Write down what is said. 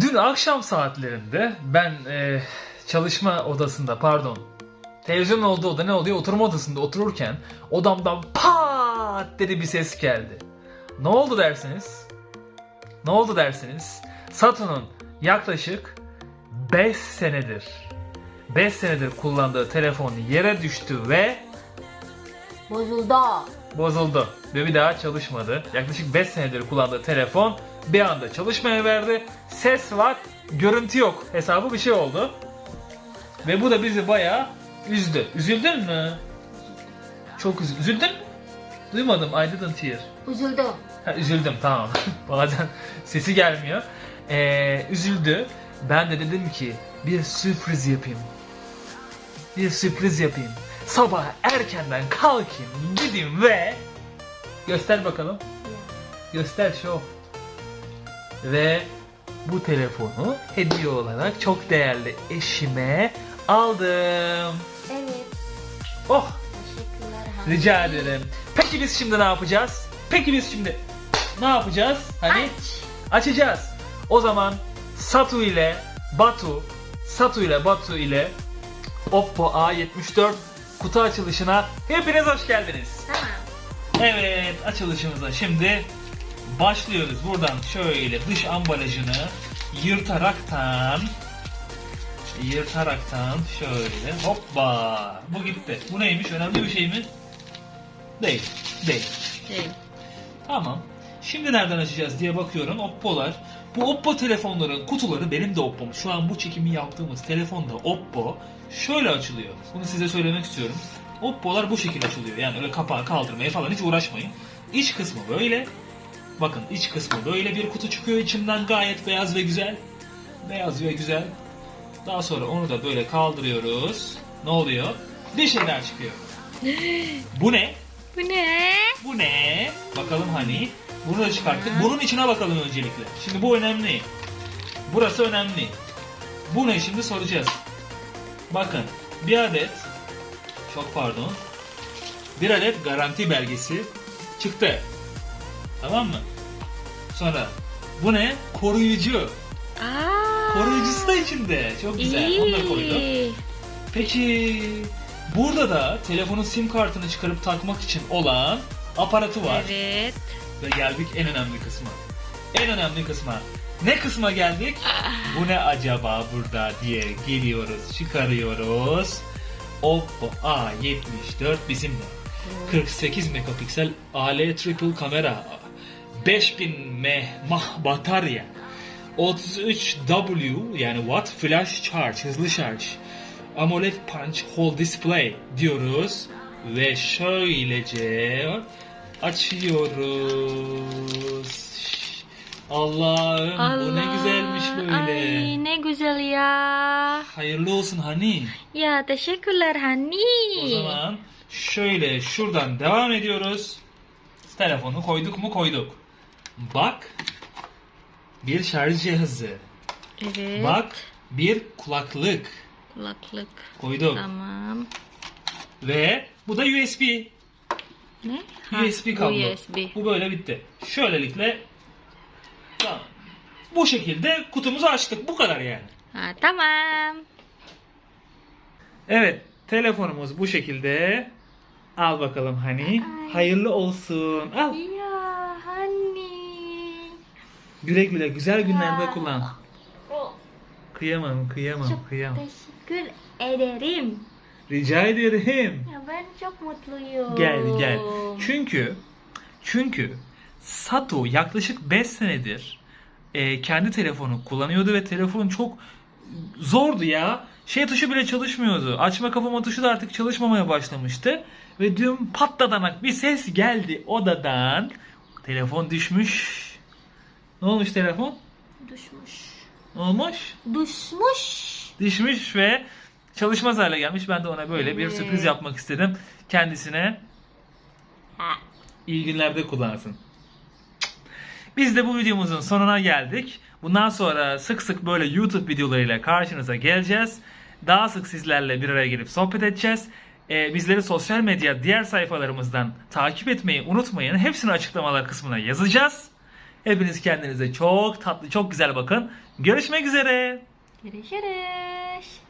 Dün akşam saatlerinde ben e, çalışma odasında pardon televizyonun olduğu oda ne oluyor oturma odasında otururken odamdan pat dedi bir ses geldi. Ne oldu dersiniz? Ne oldu dersiniz? Saturn'un yaklaşık 5 senedir 5 senedir kullandığı telefon yere düştü ve Bozuldu. bozuldu ve bir daha çalışmadı. Yaklaşık 5 senedir kullandığı telefon bir anda çalışmaya verdi. Ses var, görüntü yok hesabı bir şey oldu. Ve bu da bizi bayağı üzdü. Üzüldün mü? Çok üz üzüldün mü? Duymadım. I didn't hear. Üzüldüm. Ha, üzüldüm tamam. Bazen sesi gelmiyor. Ee, üzüldü. Ben de dedim ki bir sürpriz yapayım. Bir sürpriz yapayım. Sabah erkenden kalkayım, gideyim ve göster bakalım. Göster show. Ve bu telefonu hediye olarak çok değerli eşime aldım. Evet. Oh Teşekkürler Hani. rica ederim. Peki biz şimdi ne yapacağız? Peki biz şimdi ne yapacağız? Hani Aç. açacağız. O zaman Satu ile Batu, Satu ile Batu ile Oppo A74 kutu açılışına hepiniz hoş geldiniz. Tamam. Evet açılışımıza şimdi başlıyoruz. Buradan şöyle dış ambalajını yırtaraktan yırtaraktan şöyle hoppa bu gitti. Bu neymiş önemli bir şey mi? Değil. Değil. Şey. Tamam. Şimdi nereden açacağız diye bakıyorum. Oppo'lar. Bu Oppo telefonların kutuları benim de Oppo'm. Şu an bu çekimi yaptığımız telefonda Oppo şöyle açılıyor. Bunu size söylemek istiyorum. Oppo'lar bu şekilde açılıyor. Yani öyle kapağı kaldırmaya falan hiç uğraşmayın. İç kısmı böyle. Bakın iç kısmı böyle bir kutu çıkıyor içinden gayet beyaz ve güzel. Beyaz ve güzel. Daha sonra onu da böyle kaldırıyoruz. Ne oluyor? Bir şeyler çıkıyor. Bu ne? Bu ne? Bu ne? Bakalım hani. Bunu da çıkarttık. Bunun içine bakalım öncelikle. Şimdi bu önemli. Burası önemli. Bu ne şimdi soracağız. Bakın bir adet çok pardon. Bir adet garanti belgesi çıktı. Tamam mı? Sonra bu ne? Koruyucu. Aa. Koruyucusu da içinde. Çok güzel. Onu da koyduk. İyi. Peki burada da telefonun sim kartını çıkarıp takmak için olan aparatı var. Evet. Ve geldik en önemli kısma. En önemli kısma. Ne kısma geldik? Bu ne acaba burada diye geliyoruz, çıkarıyoruz. Oppo A74 bizimle. 48 megapiksel AL triple kamera. 5000 mAh batarya. 33W yani watt flash charge, hızlı şarj. AMOLED punch hole display diyoruz. Ve şöylece açıyoruz. Allah'ım bu ne güzelmiş böyle. Ay ne güzel ya. Hayırlı olsun hani. Ya teşekkürler Hani. O zaman şöyle şuradan devam ediyoruz. Telefonu koyduk mu koyduk. Bak bir şarj cihazı. Evet. Bak bir kulaklık Kulaklık. koyduk. Tamam. Ve bu da USB. Ne? USB kablo. USB. Bu böyle bitti. Şöylelikle tamam. Bu şekilde kutumuzu açtık. Bu kadar yani. Ha, tamam. Evet, telefonumuz bu şekilde. Al bakalım hani. Ay. Hayırlı olsun. Al. Güle güle güzel günlerde kullan. Kıyamam, kıyamam, çok kıyamam. teşekkür ederim. Rica ederim. Ya ben çok mutluyum. Gel gel. Çünkü çünkü Sato yaklaşık 5 senedir e, kendi telefonu kullanıyordu ve telefon çok zordu ya. Şey tuşu bile çalışmıyordu. Açma kapama tuşu da artık çalışmamaya başlamıştı. Ve dün patladanak bir ses geldi odadan. Telefon düşmüş. Ne olmuş telefon? Düşmüş. Ne olmuş? Düşmüş. Düşmüş ve çalışmaz hale gelmiş. Ben de ona böyle bir sürpriz yapmak istedim. Kendisine iyi günlerde kullansın. Biz de bu videomuzun sonuna geldik. Bundan sonra sık sık böyle YouTube videolarıyla karşınıza geleceğiz. Daha sık sizlerle bir araya gelip sohbet edeceğiz. Ee, bizleri sosyal medya diğer sayfalarımızdan takip etmeyi unutmayın. Hepsini açıklamalar kısmına yazacağız. Hepiniz kendinize çok tatlı, çok güzel bakın. Görüşmek üzere. Görüşürüz.